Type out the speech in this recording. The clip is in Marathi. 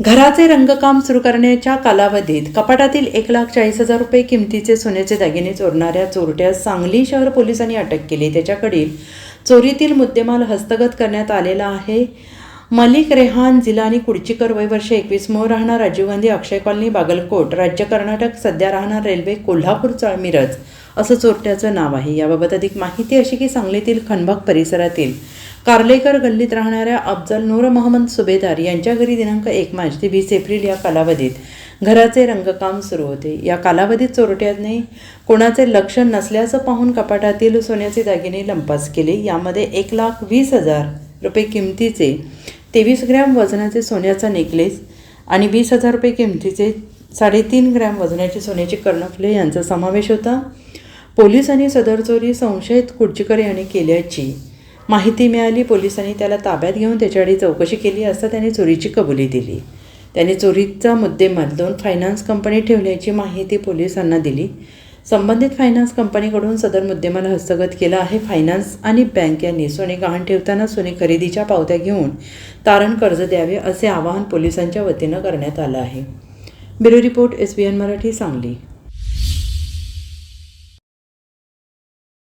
घराचे रंगकाम सुरू करण्याच्या कालावधीत कपाटातील एक लाख चाळीस हजार रुपये किमतीचे सोन्याचे दागिने चोरणाऱ्या चोरट्यास सांगली शहर पोलिसांनी अटक केली. त्याच्याकडील चोरीतील मुद्देमाल हस्तगत करण्यात आलेला आहे. मलिक रेहान जिलानी कुडचीकर वय वर्ष एकवीस मूळ राहणार राजीव गांधी अक्षय कॉलनी बागलकोट राज्य कर्नाटक सध्या राहणार रेल्वे कोल्हापूर मिरज असं चोरट्याचं नाव आहे. याबाबत अधिक माहिती अशी की सांगलीतील खनबाग परिसरातील कार्लेकर गल्लीत राहणाऱ्या अफजल नूर मोहम्मद सुभेदार यांच्या घरी दिनांक एक मार्च ते वीस एप्रिल या कालावधीत घराचे रंगकाम सुरू होते. या कालावधीत चोरट्याने कोणाचे लक्ष नसल्याचं पाहून कपाटातील सोन्याचे दागिने लंपास केले. यामध्ये एक लाख वीस हजार रुपये किमतीचे तेवीस ग्रॅम वजनाचे सोन्याचा नेकलेस आणि वीस हजार रुपये किमतीचे साडेतीन ग्रॅम वजनाची सोन्याची कर्णफुले यांचा समावेश होता. पोलिसांनी सदर चोरी संशयित कुडचीकर यांनी केल्याची माहिती मिळाली पोलिसांनी त्याला ताब्यात घेऊन त्याच्याकडे चौकशी केली असता त्याने चोरीची कबुली दिली. त्याने चोरीचा मुद्देमाल दोन फायनान्स कंपनी ठेवण्याची माहिती पोलिसांना दिली. संबंधित फायनान्स कंपनीकडून सदर मुद्देमाल हस्तगत केला आहे. फायनान्स आणि बँक यांनी सोने गहाण ठेवताना सोने खरेदीच्या पावत्या घेऊन तारण कर्ज द्यावे असे आवाहन पोलिसांच्या वतीनं करण्यात आलं आहे. Bureau report S B N Marathi Sangli.